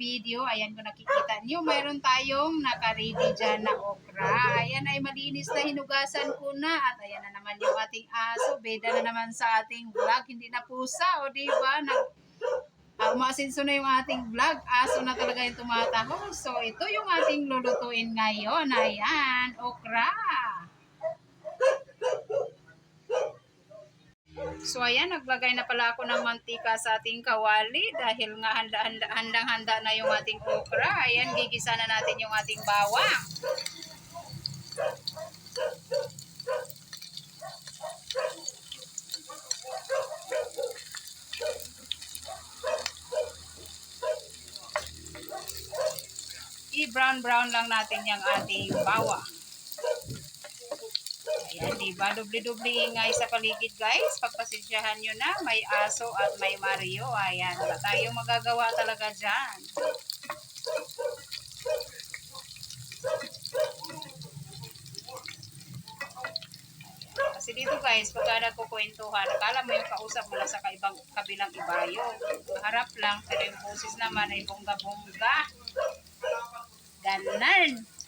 video, ayan kung nakikita niyo, mayroon tayong naka-ready dyan na okra. Ayan ay malinis na hinugasan ko na. At ayan na naman yung ating aso. Beda na naman sa ating vlog. Hindi na pusa, o diba? Nag, uh, umasinso na yung ating vlog. Aso na talaga yung tumatahol. So, ito yung ating lulutuin ngayon. Ayan, okra. So ayan, naglagay na pala ako ng mantika sa ating kawali dahil nga handa-handa handang-handa na yung ating okra. Ayan, gigisa na natin yung ating bawang. I-brown-brown lang natin yung ating bawang. Ayan, diba? Dubli-dubli ingay sa paligid, guys. Pagpasensyahan nyo na, may aso at may Mario. Ayan, wala tayong magagawa talaga dyan. Kasi dito guys, pagka nagkukwentuhan, akala mo yung kausap mula sa kaibang, kabilang ibayo. Harap lang, pero yung boses naman ay bongga-bongga. Ganon.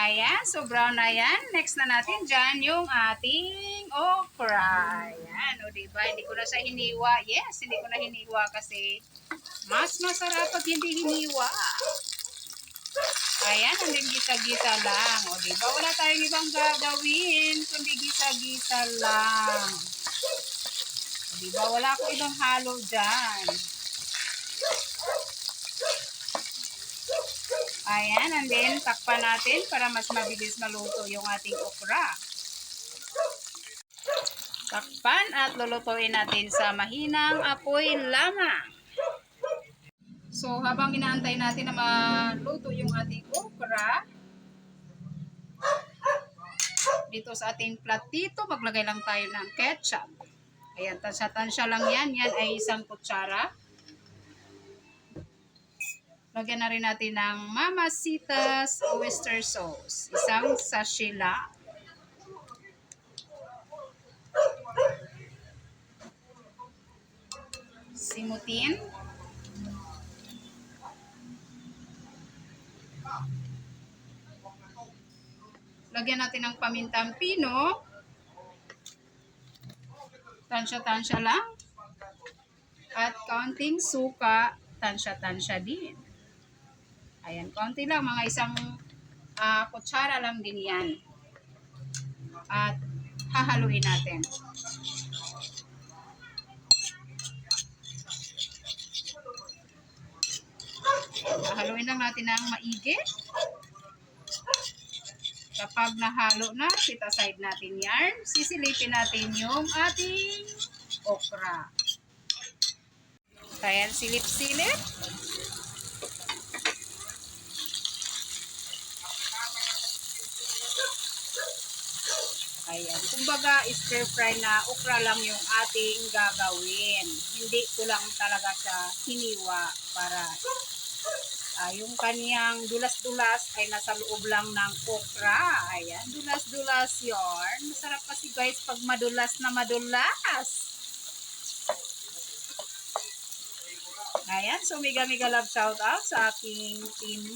Ayan, so brown na yan. Next na natin dyan yung ating okra. Ayan, o diba? Hindi ko na siya hiniwa. Yes, hindi ko na hiniwa kasi mas masarap pag hindi hiniwa. Ayan, hanggang gisa-gisa lang. O diba? Wala tayong ibang gagawin kundi gisa-gisa lang. O diba? Wala akong ibang halo dyan. Ayan, and then takpan natin para mas mabilis maluto yung ating okra. Takpan at lulutuin natin sa mahinang apoy lamang. So, habang inaantay natin na maluto yung ating okra, dito sa ating platito, maglagay lang tayo ng ketchup. Ayan, tansya-tansya lang yan. Yan ay isang kutsara. Lagyan na rin natin ng Mamacita's oyster sauce. Isang sachet lang. Simutin. Lagyan natin ng pamintang pino. Tansya-tansya lang. At kaunting suka, tansya-tansya din. Ayan, konti lang, mga isang uh, kutsara lang din yan. At hahaluin natin. Hahaluin lang natin ng maigi. Kapag nahalo na, sit aside natin yan. Sisilipin natin yung ating okra. Ayan, silip-silip. Ayan. Kumbaga, stir fry na okra lang yung ating gagawin. Hindi ko lang talaga siya hiniwa para uh, yung kanyang dulas-dulas ay nasa loob lang ng okra. Ayan, dulas-dulas yon. Masarap kasi guys pag madulas na madulas. Ayan, so mega mega love shout out sa aking team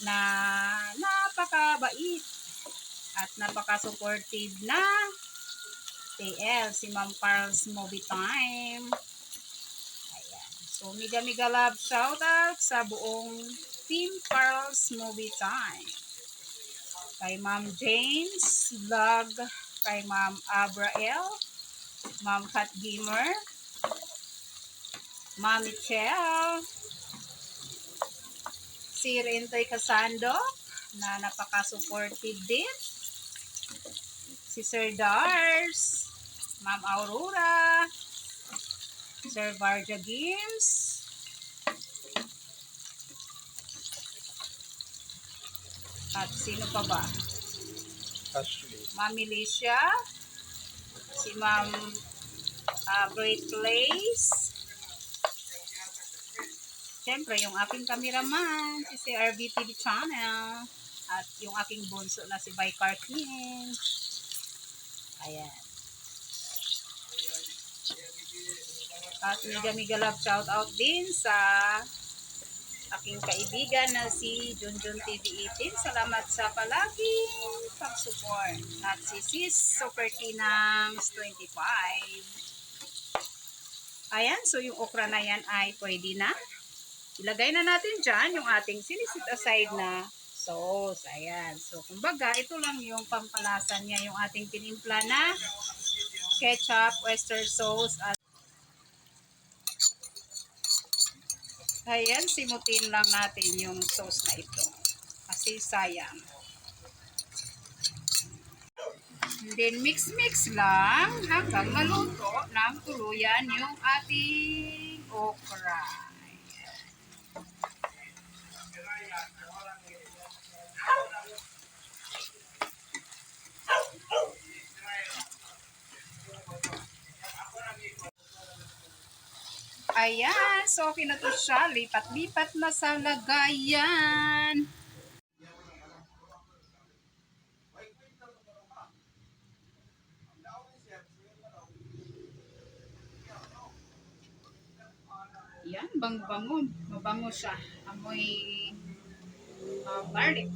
na napakabait at napaka-supportive na TL, si Ma'am Carl's Movie Time. Ayan. So, mega love shout out sa buong Team Carl's Movie Time. Kay Ma'am James Vlog, kay Ma'am Abrael, Ma'am Kat Gamer, Ma'am Michelle, si Rentoy Casando, na napaka-supportive din si Sir Dars, Ma'am Aurora, Sir Barja Games, at sino pa ba? Ashley. Ma'am Milicia, si Ma'am uh, Great Place, Siyempre, yung aking cameraman, si si RBTV Channel, at yung aking bunso na si Vicar King. Ayan. At love shout out din sa aking kaibigan na si Junjun TV 18. Salamat sa palaging pag-support. At si Sis Super Tinangs 25. Ayan, so yung okra na yan ay pwede na. Ilagay na natin dyan yung ating sinisit aside na sauce. Ayan. So, kumbaga, ito lang yung pampalasa niya, yung ating tinimpla na ketchup, oyster sauce, at Ayan, simutin lang natin yung sauce na ito. Kasi sayang. And then mix-mix lang hanggang maluto ng tuluyan yung ating okra. Ayan, so okay na to siya. Lipat-lipat na sa lagayan. Yan, bang-bango. Mabango siya. Amoy uh, garlic.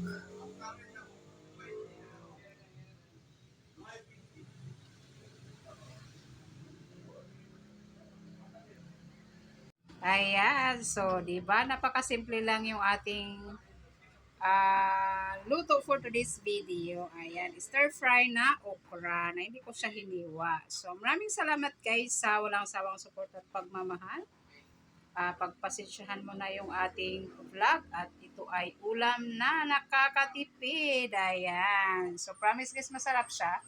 Ayan, so 'di ba napakasimple lang yung ating ah, luto for today's video. Ayan, stir fry na okra na hindi ko siya hiniwa. So maraming salamat guys sa walang sawang support at pagmamahal. Ah, pagpasensyahan mo na yung ating vlog at ito ay ulam na nakakatipid. Ayan. So promise guys masarap siya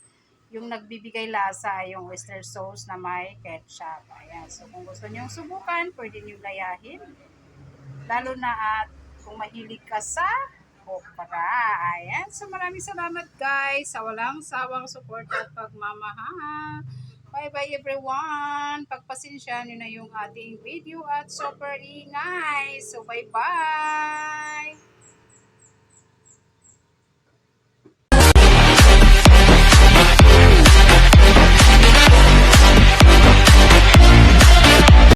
yung nagbibigay lasa yung oyster sauce na may ketchup. Ayan. So, kung gusto nyo subukan, pwede nyo layahin. Lalo na at kung mahilig ka sa okra. Ayan. So, maraming salamat guys sa walang sawang support at pagmamahal. Bye-bye everyone. Pagpasensya nyo na yung ating video at super ingay. So, bye-bye.